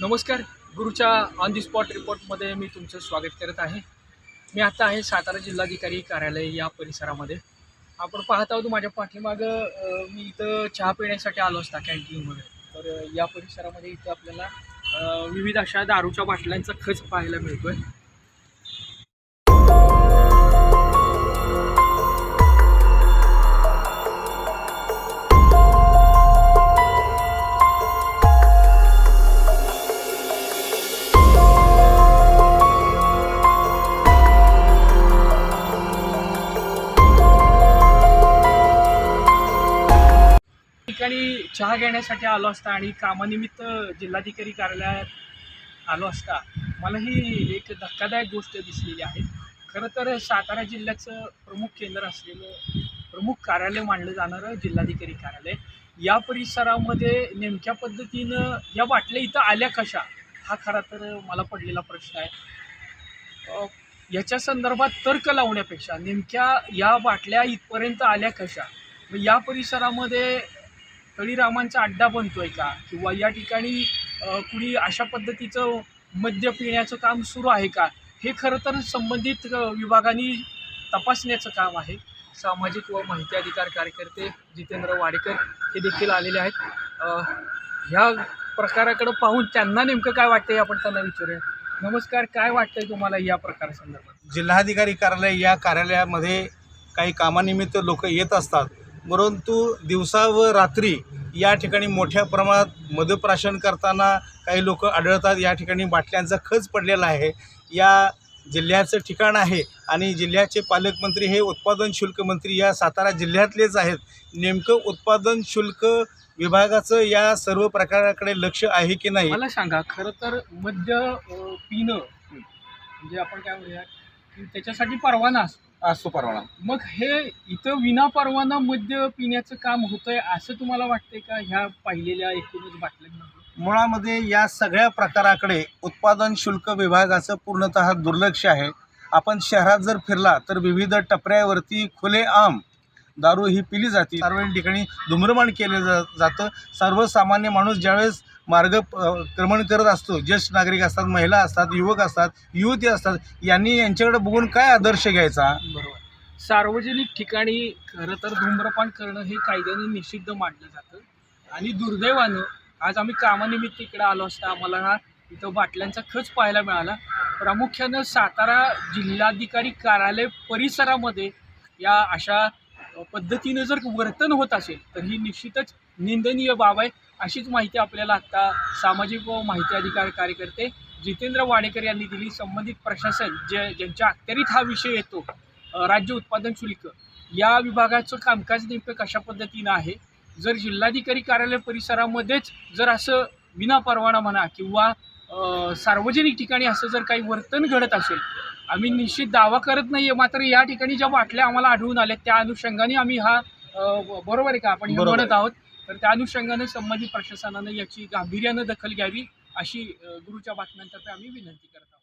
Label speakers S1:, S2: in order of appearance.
S1: नमस्कार. गुरुच्या on the spot रिपोर्टमध्ये मी तुमचं स्वागत करत आहे. मी आता आहे सातारा जिल्हाधिकारी कार्यालय या परिसरामध्ये. आपण पाहत आहोत माझ्या पाठीमागं मी इथं चहा पिण्यासाठी आलो असता कॅन्टीनमध्ये तर या परिसरामध्ये इथं आपल्याला विविध अशा दारूच्या बाटल्यांचा खच पाहायला मिळतो आहे ठिकाणी चहा घेण्यासाठी आलो असता आणि कामानिमित्त जिल्हाधिकारी कार्यालयात आलो असता मला ही एक धक्कादायक गोष्ट दिसलेली आहे. खरं तर सातारा जिल्ह्याचं प्रमुख केंद्र असलेलं प्रमुख कार्यालय मानलं जाणारं जिल्हाधिकारी कार्यालय. या परिसरामध्ये नेमक्या पद्धतीनं या बाटल्या इथं आल्या कशा? हा खरा तर मला पडलेला प्रश्न आहे. याच्या संदर्भात तर्क लावण्यापेक्षा नेमक्या या बाटल्या इथपर्यंत आल्या कशा? मग या परिसरामध्ये तळीरामांचा अड्डा बनतोय का? किंवा या ठिकाणी कुणी अशा पद्धतीचं मद्य पिण्याचं काम सुरू आहे का? हे खरं तर संबंधित विभागाने तपासण्याचं काम आहे. सामाजिक व माहिती अधिकार कार्यकर्ते जितेंद्र वाडेकर हे देखील आलेले आहेत. ह्या प्रकाराकडे पाहून त्यांना नेमकं काय वाटतंय आपण त्यांना विचारूया. नमस्कार काय वाटतंय तुम्हाला या प्रकारासंदर्भात
S2: जिल्हाधिकारी कार्यालय या कार्यालयामध्ये काही कामानिमित्त लोक येत असतात. परंतु दिवसा व रात्री या ठिकाणी मोठ्या प्रमाणात मदप्राशन करताना काही लोक आढळतात. या ठिकाणी बाटल्यांचा खच पडलेला आहे. या जिल्ह्याचं ठिकाण आहे आणि जिल्ह्याचे पालकमंत्री हे उत्पादन शुल्क मंत्री या सातारा जिल्ह्यातलेच आहेत. नेमकं उत्पादन शुल्क विभागाचं या सर्व प्रकाराकडे लक्ष आहे की नाही?
S1: मला सांगा खरं तर मद्य अ, पिणं म्हणजे आपण काय म्हणूया की त्याच्यासाठी परवाना असतो.
S2: असतो परवाना
S1: मग हे इथं विना परवाना मद्य पिण्याचं काम होतंय असं तुम्हाला वाटतंय का? ह्या पाहिलेल्या एकूणच बाटल्यांमध्ये?
S2: मुळामध्ये या सगळ्या प्रकाराकडे उत्पादन शुल्क विभागाचं पूर्णतः दुर्लक्ष आहे. आपण शहरात जर फिरला तर विविध टपऱ्यावरती खुलेआम दारू ही पिली जाते. सार्वजनिक ठिकाणी धूम्रपान केलं जा जातं. सर्वसामान्य माणूस ज्यावेळेस मार्ग क्रमण करत असतो ज्येष्ठ नागरिक असतात महिला असतात युवक असतात युवती असतात यांनी यांच्याकडे बघून काय आदर्श घ्यायचा?
S1: बरोबर. सार्वजनिक ठिकाणी खरं तर धूम्रपान करणं हे कायद्याने निषिद्ध मानलं जातं. आणि दुर्दैवानं आज आम्ही कामानिमित्त इकडे आलो असता आम्हाला हा इथं बाटल्यांचा खच पाहायला मिळाला. प्रामुख्यानं सातारा जिल्हाधिकारी कार्यालय परिसरामध्ये या अशा पद्धतीनं जर वर्तन होत असेल तर ही निश्चितच निंदनीय बाब आहे अशीच माहिती आपल्याला आत्ता सामाजिक व माहिती अधिकार कार्यकर्ते जितेंद्र वाडेकर यांनी दिली. संबंधित प्रशासन जे ज्यांच्या अखत्यारीत हा विषय येतो राज्य उत्पादन शुल्क या विभागाचं कामकाज नेमकं कशा पद्धतीनं आहे? जर जिल्हाधिकारी कार्यालय परिसरामध्येच जर असं विना परवाना म्हणा किंवा सार्वजनिक ठिकाणी असं जर काही वर्तन घडत असेल आम्ही निश्चित दावा करत नाही आहे मात्र या ठिकाणी ज्या बाटल्या आम्हाला आढळून आल्या त्या अनुषंगाने आम्ही हा बरोबर आहे का? आपण हे म्हणत
S2: आहे.
S1: आहोत. तर त्या अनुषंगाने संबंधित प्रशासनानं याची गांभीर्यानं दखल घ्यावी अशी गुरुच्या बातम्यांतर्फे आम्ही विनंती करत